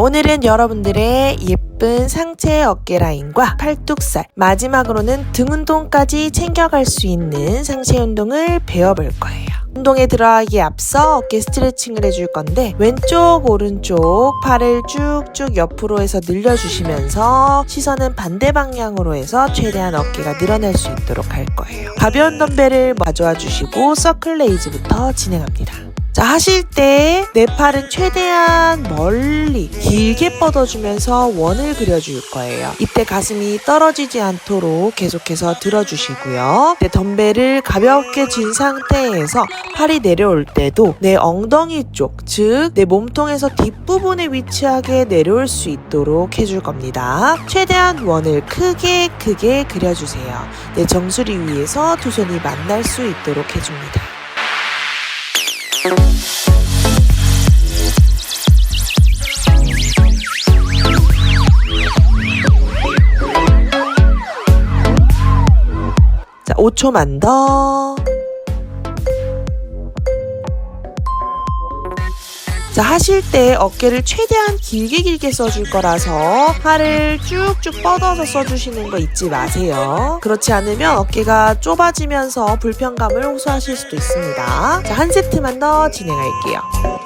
오늘은 여러분들의 예쁜 상체 어깨 라인과 팔뚝살, 마지막으로는 등 운동까지 챙겨갈 수 있는 상체 운동을 배워볼 거예요. 운동에 들어가기에 앞서 어깨 스트레칭을 해줄 건데 왼쪽 오른쪽 팔을 쭉쭉 옆으로 해서 늘려주시면서 시선은 반대 방향으로 해서 최대한 어깨가 늘어날 수 있도록 할 거예요. 가벼운 덤벨을 가져와 주시고 서클 레이즈부터 진행합니다. 자, 하실 때 내 팔은 최대한 멀리 길게 뻗어주면서 원을 그려줄 거예요. 이때 가슴이 떨어지지 않도록 계속해서 들어주시고요. 내 덤벨을 가볍게 쥔 상태에서 팔이 내려올 때도 내 엉덩이 쪽, 즉 내 몸통에서 뒷부분에 위치하게 내려올 수 있도록 해줄 겁니다. 최대한 원을 크게 크게 그려주세요. 내 정수리 위에서 두 손이 만날 수 있도록 해줍니다. 자, 5초만 더. 자, 하실 때 어깨를 최대한 길게 길게 써줄 거라서 팔을 쭉쭉 뻗어서 써주시는 거 잊지 마세요. 그렇지 않으면 어깨가 좁아지면서 불편감을 호소하실 수도 있습니다. 자, 한 세트만 더 진행할게요.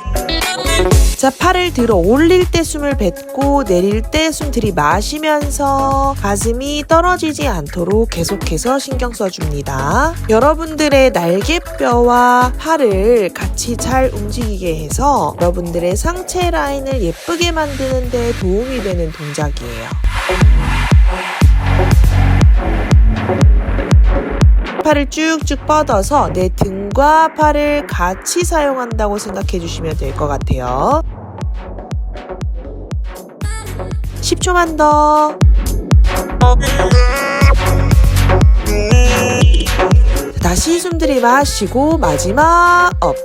자, 팔을 들어 올릴 때 숨을 뱉고 내릴 때 숨 들이마시면서 가슴이 떨어지지 않도록 계속해서 신경 써줍니다. 여러분들의 날개뼈와 팔을 같이 잘 움직이게 해서 여러분들의 상체 라인을 예쁘게 만드는 데 도움이 되는 동작이에요. 팔을 쭉쭉 뻗어서 내 등과 팔을 같이 사용한다고 생각해 주시면 될 것 같아요. 10초만 더. 다시 숨 들이마시고 마지막 업.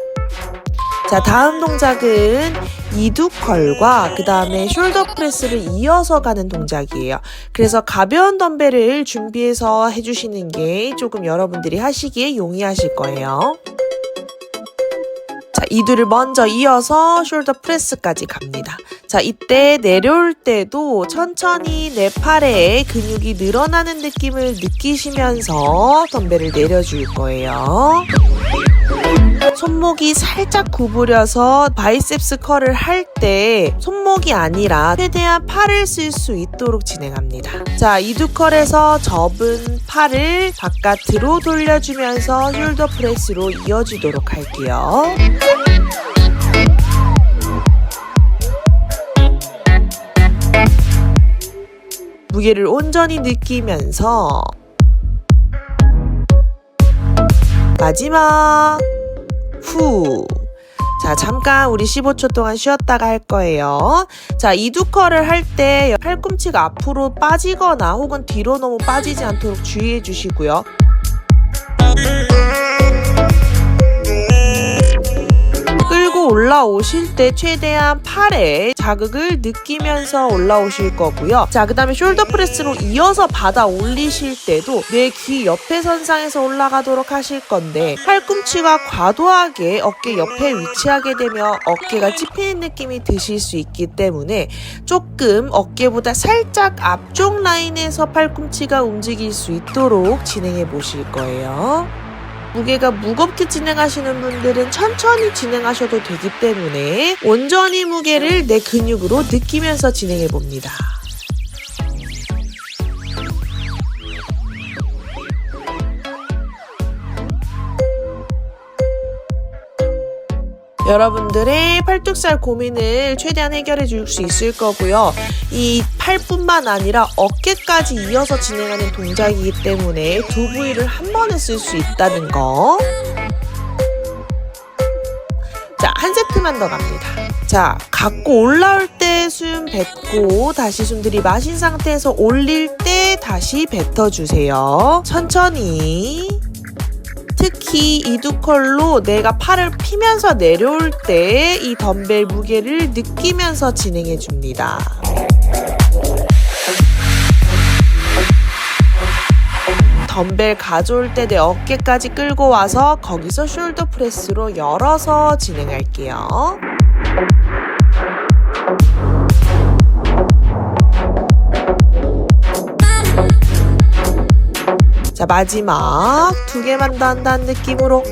자, 다음 동작은 이두컬과 그 다음에 숄더 프레스를 이어서 가는 동작이에요. 그래서 가벼운 덤벨을 준비해서 해주시는 게 조금 여러분들이 하시기에 용이하실 거예요. 자, 이두를 먼저 이어서 숄더 프레스까지 갑니다. 자, 이때 내려올 때도 천천히 내 팔에 근육이 늘어나는 느낌을 느끼시면서 덤벨을 내려줄 거예요. 손목이 살짝 구부려서 바이셉스 컬을 할 때 손목이 아니라 최대한 팔을 쓸 수 있도록 진행합니다. 자, 이두컬에서 접은 팔을 바깥으로 돌려주면서 숄더 프레스로 이어지도록 할게요. 무게를 온전히 느끼면서 마지막 후. 자, 잠깐 우리 15초 동안 쉬었다가 할 거예요. 자, 이두컬을 할 때 팔꿈치가 앞으로 빠지거나 혹은 뒤로 너무 빠지지 않도록 주의해 주시고요. 올라오실 때 최대한 팔에 자극을 느끼면서 올라오실 거고요. 자, 그 다음에 숄더 프레스로 이어서 받아 올리실 때도 내 귀 옆에 선상에서 올라가도록 하실 건데 팔꿈치가 과도하게 어깨 옆에 위치하게 되면 어깨가 찝히는 느낌이 드실 수 있기 때문에 조금 어깨보다 살짝 앞쪽 라인에서 팔꿈치가 움직일 수 있도록 진행해 보실 거예요. 무게가 무겁게 진행하시는 분들은 천천히 진행하셔도 되기 때문에 온전히 무게를 내 근육으로 느끼면서 진행해 봅니다. 여러분들의 팔뚝살 고민을 최대한 해결해 줄 수 있을 거고요. 이 팔뿐만 아니라 어깨까지 이어서 진행하는 동작이기 때문에 두 부위를 한 번에 쓸 수 있다는 거. 자, 한 세트만 더 갑니다. 자, 갖고 올라올 때 숨 뱉고 다시 숨 들이마신 상태에서 올릴 때 다시 뱉어주세요. 천천히. 특히 이두컬로 내가 팔을 피면서 내려올 때 이 덤벨 무게를 느끼면서 진행해 줍니다. 덤벨 가져올 때 내 어깨까지 끌고 와서 거기서 숄더 프레스로 열어서 진행할게요. 자, 마지막 두 개만 더 한다는 느낌으로.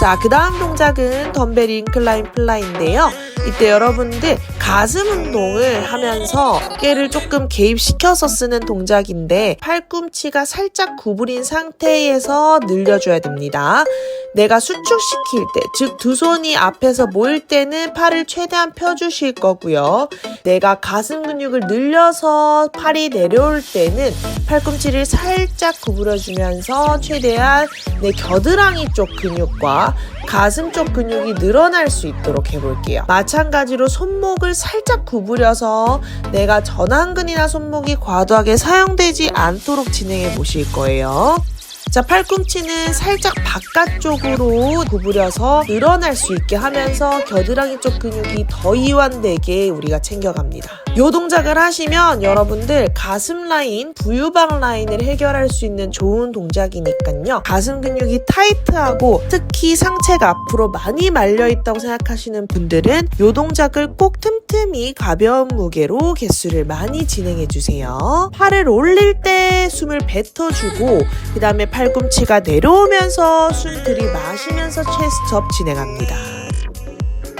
자, 그 다음 동작은 덤벨 인클라인 플라이인데요. 이때 여러분들 가슴 운동을 하면서 어깨를 조금 개입시켜서 쓰는 동작인데 팔꿈치가 살짝 구부린 상태에서 늘려줘야 됩니다. 내가 수축시킬 때, 즉 두 손이 앞에서 모일 때는 팔을 최대한 펴주실 거고요. 내가 가슴 근육을 늘려서 팔이 내려올 때는 팔꿈치를 살짝 구부려주면서 최대한 내 겨드랑이 쪽 근육과 가슴 쪽 근육이 늘어날 수 있도록 해볼게요. 마찬가지로 손목을 살짝 구부려서 내가 전완근이나 손목이 과도하게 사용되지 않도록 진행해 보실 거예요. 자, 팔꿈치는 살짝 바깥쪽으로 구부려서 늘어날 수 있게 하면서 겨드랑이 쪽 근육이 더 이완되게 우리가 챙겨갑니다. 요 동작을 하시면 여러분들 가슴 라인, 부유방 라인을 해결할 수 있는 좋은 동작이니까요. 가슴 근육이 타이트하고 특히 상체가 앞으로 많이 말려 있다고 생각하시는 분들은 요 동작을 꼭 틈틈이 가벼운 무게로 개수를 많이 진행해 주세요. 팔을 올릴 때 숨을 뱉어주고 그 다음에 팔꿈치가 내려오면서 숨 들이마시면서 체스트업 진행합니다.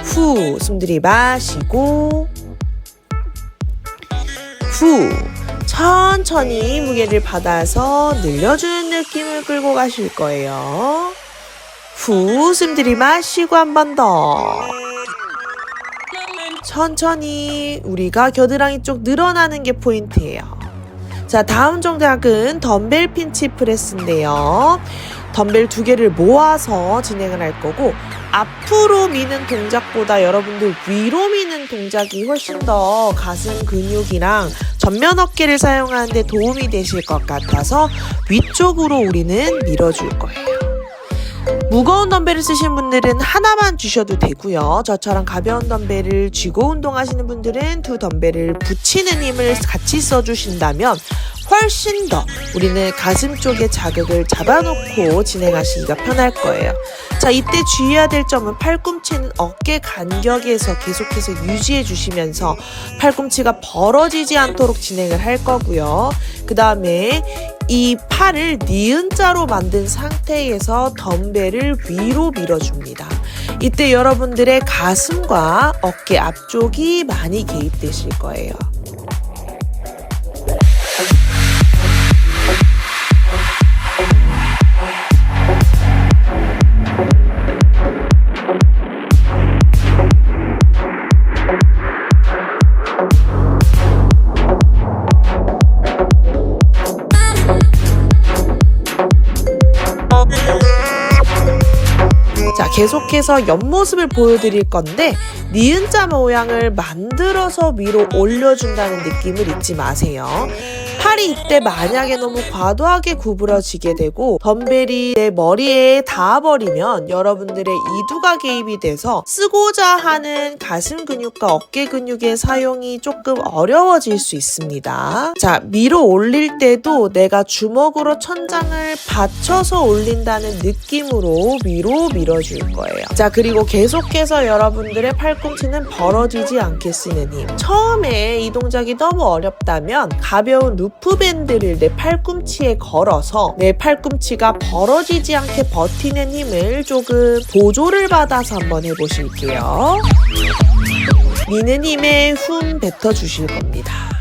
후, 숨 들이마시고 후, 천천히 무게를 받아서 늘려주는 느낌을 끌고 가실 거예요. 후, 숨 들이마시고 한 번 더. 천천히 우리가 겨드랑이 쪽 늘어나는 게 포인트예요. 자, 다음 동작은 덤벨 핀치 프레스인데요. 덤벨 두 개를 모아서 진행을 할 거고 앞으로 미는 동작보다 여러분들 위로 미는 동작이 훨씬 더 가슴 근육이랑 전면 어깨를 사용하는데 도움이 되실 것 같아서 위쪽으로 우리는 밀어줄 거예요. 무거운 덤벨을 쓰신 분들은 하나만 주셔도 되고요. 저처럼 가벼운 덤벨을 쥐고 운동하시는 분들은 두 덤벨을 붙이는 힘을 같이 써주신다면 훨씬 더 우리는 가슴 쪽에 자극을 잡아놓고 진행하시기가 편할 거예요. 자, 이때 주의해야 될 점은 팔꿈치는 어깨 간격에서 계속해서 유지해 주시면서 팔꿈치가 벌어지지 않도록 진행을 할 거고요. 그 다음에 이 팔을 니은자로 만든 상태에서 덤벨을 위로 밀어줍니다. 이때 여러분들의 가슴과 어깨 앞쪽이 많이 개입되실 거예요. 계속해서 옆모습을 보여드릴 건데, 니은자 모양을 만들어서 위로 올려준다는 느낌을 잊지 마세요. 팔이 이때 만약에 너무 과도하게 구부러지게 되고 덤벨이 내 머리에 닿아버리면 여러분들의 이두가 개입이 돼서 쓰고자 하는 가슴 근육과 어깨 근육의 사용이 조금 어려워질 수 있습니다. 자, 밀어 올릴 때도 내가 주먹으로 천장을 받쳐서 올린다는 느낌으로 위로 밀어줄 거예요. 자, 그리고 계속해서 여러분들의 팔꿈치는 벌어지지 않게 쓰는 힘. 처음에 이 동작이 너무 어렵다면 가벼운 루프 밴드를 내 팔꿈치에 걸어서 내 팔꿈치가 벌어지지 않게 버티는 힘을 조금 보조를 받아서 한번 해보실게요. 미는 힘에 훔 뱉어 주실 겁니다.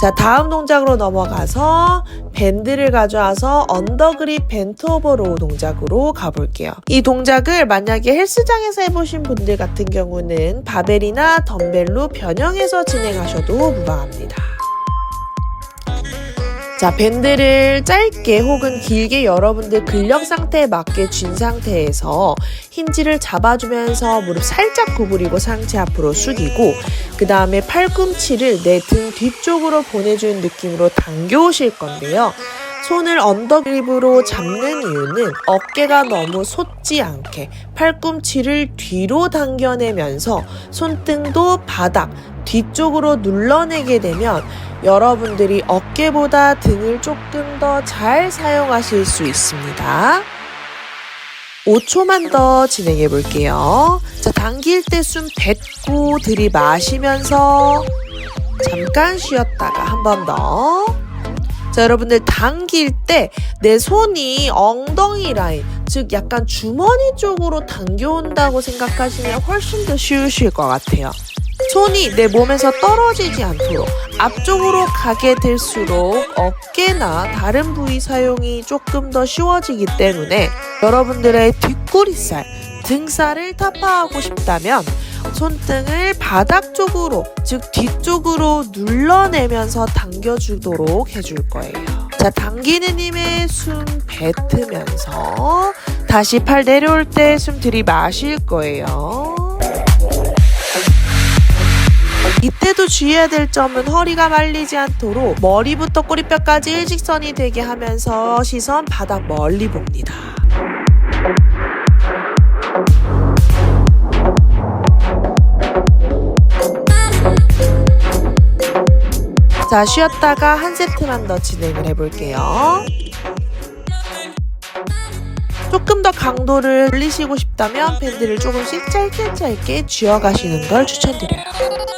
자, 다음 동작으로 넘어가서 밴드를 가져와서 언더그립 벤트오버로우 동작으로 가볼게요. 이 동작을 만약에 헬스장에서 해보신 분들 같은 경우는 바벨이나 덤벨로 변형해서 진행하셔도 무방합니다. 자, 밴드를 짧게 혹은 길게 여러분들 근력 상태에 맞게 쥔 상태에서 힌지를 잡아주면서 무릎 살짝 구부리고 상체 앞으로 숙이고 그 다음에 팔꿈치를 내 등 뒤쪽으로 보내주는 느낌으로 당겨오실 건데요. 손을 언더그립으로 잡는 이유는 어깨가 너무 솟지 않게 팔꿈치를 뒤로 당겨내면서 손등도 바닥 뒤쪽으로 눌러내게 되면 여러분들이 어깨보다 등을 조금 더 잘 사용하실 수 있습니다. 5초만 더 진행해 볼게요. 자, 당길 때 숨 뱉고 들이마시면서 잠깐 쉬었다가 한 번 더. 자, 여러분들 당길 때 내 손이 엉덩이 라인, 즉 약간 주머니 쪽으로 당겨온다고 생각하시면 훨씬 더 쉬우실 것 같아요. 손이 내 몸에서 떨어지지 않도록 앞쪽으로 가게 될수록 어깨나 다른 부위 사용이 조금 더 쉬워지기 때문에 여러분들의 뒷구리살, 등살을 타파하고 싶다면 손등을 바닥 쪽으로, 즉 뒤쪽으로 눌러내면서 당겨주도록 해줄 거예요. 자, 당기는 힘에 숨 뱉으면서 다시 팔 내려올 때 숨 들이마실 거예요. 이때도 주의해야 될 점은 허리가 말리지 않도록 머리부터 꼬리뼈까지 일직선이 되게 하면서 시선 바닥 멀리 봅니다. 자, 쉬었다가 한 세트만 더 진행을 해볼게요. 조금 더 강도를 올리시고 싶다면 밴드를 조금씩 짧게 짧게 쥐어가시는 걸 추천드려요.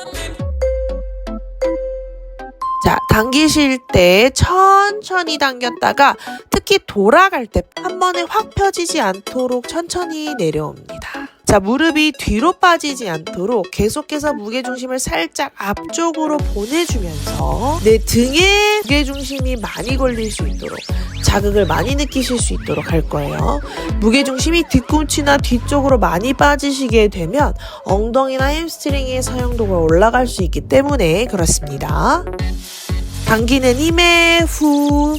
자, 당기실 때 천천히 당겼다가 특히 돌아갈 때 한 번에 확 펴지지 않도록 천천히 내려옵니다. 자, 무릎이 뒤로 빠지지 않도록 계속해서 무게중심을 살짝 앞쪽으로 보내주면서 내 등에 무게중심이 많이 걸릴 수 있도록 자극을 많이 느끼실 수 있도록 할 거예요. 무게중심이 뒤꿈치나 뒤쪽으로 많이 빠지시게 되면 엉덩이나 햄스트링의 사용도가 올라갈 수 있기 때문에 그렇습니다. 당기는 힘에 후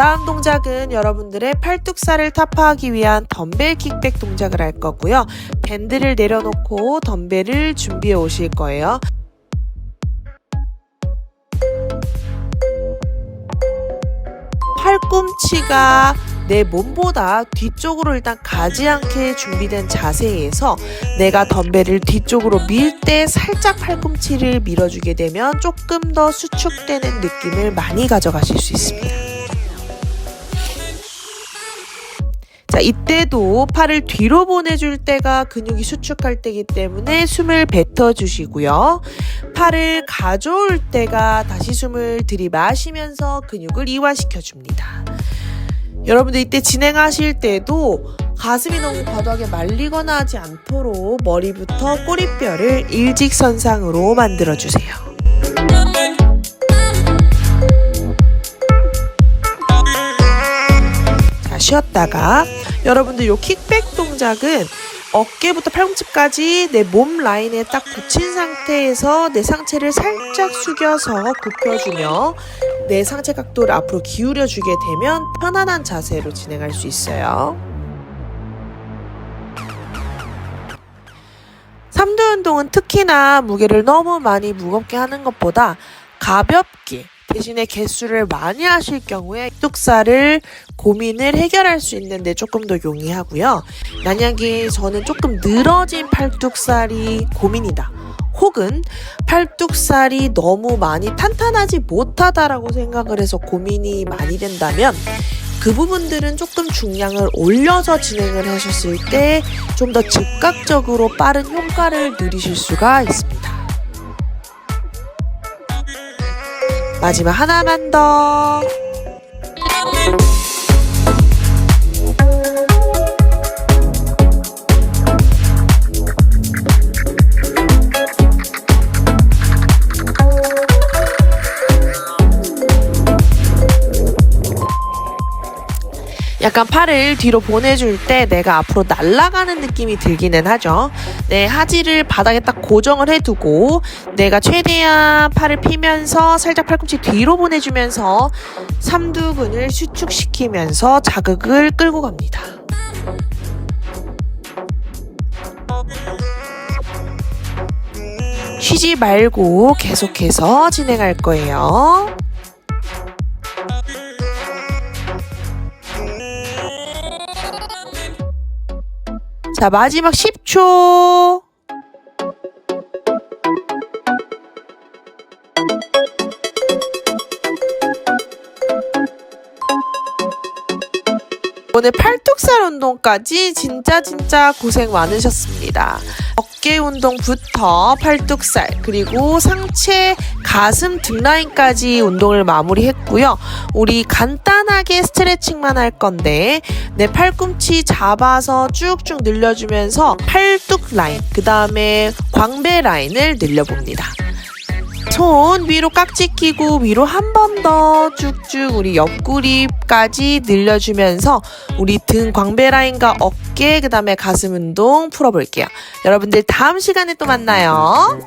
다음 동작은 여러분들의 팔뚝살을 타파하기 위한 덤벨 킥백 동작을 할 거고요. 밴드를 내려놓고 덤벨을 준비해 오실 거예요. 팔꿈치가 내 몸보다 뒤쪽으로 일단 가지 않게 준비된 자세에서 내가 덤벨을 뒤쪽으로 밀 때 살짝 팔꿈치를 밀어주게 되면 조금 더 수축되는 느낌을 많이 가져가실 수 있습니다. 자, 이때도 팔을 뒤로 보내줄 때가 근육이 수축할 때이기 때문에 숨을 뱉어주시고요. 팔을 가져올 때가 다시 숨을 들이마시면서 근육을 이완시켜줍니다. 여러분들 이때 진행하실 때도 가슴이 너무 과도하게 말리거나 하지 않도록 머리부터 꼬리뼈를 일직선상으로 만들어주세요. 자, 쉬었다가 여러분들 요 킥백 동작은 어깨부터 팔꿈치까지 내 몸 라인에 딱 붙인 상태에서 내 상체를 살짝 숙여서 굽혀주며 내 상체 각도를 앞으로 기울여 주게 되면 편안한 자세로 진행할 수 있어요. 삼두 운동은 특히나 무게를 너무 많이 무겁게 하는 것보다 가볍게 대신에 개수를 많이 하실 경우에 뚝살을 고민을 해결할 수 있는데 조금 더 용이하고요. 만약에 저는 조금 늘어진 팔뚝살이 고민이다. 혹은 팔뚝살이 너무 많이 탄탄하지 못하다라고 생각을 해서 고민이 많이 된다면 그 부분들은 조금 중량을 올려서 진행을 하셨을 때 좀 더 즉각적으로 빠른 효과를 누리실 수가 있습니다. 마지막 하나만 더. 약간 팔을 뒤로 보내줄 때 내가 앞으로 날아가는 느낌이 들기는 하죠. 내 하지를 바닥에 딱 고정을 해두고 내가 최대한 팔을 피면서 살짝 팔꿈치 뒤로 보내주면서 삼두근을 수축시키면서 자극을 끌고 갑니다. 쉬지 말고 계속해서 진행할 거예요. 자, 마지막 10초. 오늘 팔뚝살 운동까지 진짜 진짜 고생 많으셨습니다. 어깨 운동부터 팔뚝살 그리고 상체 가슴 등 라인까지 운동을 마무리했고요. 우리 간단하게 스트레칭만 할 건데 내 팔꿈치 잡아서 쭉쭉 늘려주면서 팔뚝 라인 그 다음에 광배 라인을 늘려봅니다. 손 위로 깍지 끼고 위로 한 번 더 쭉쭉 우리 옆구리까지 늘려주면서 우리 등 광배 라인과 어깨 그 다음에 가슴 운동 풀어볼게요. 여러분들 다음 시간에 또 만나요.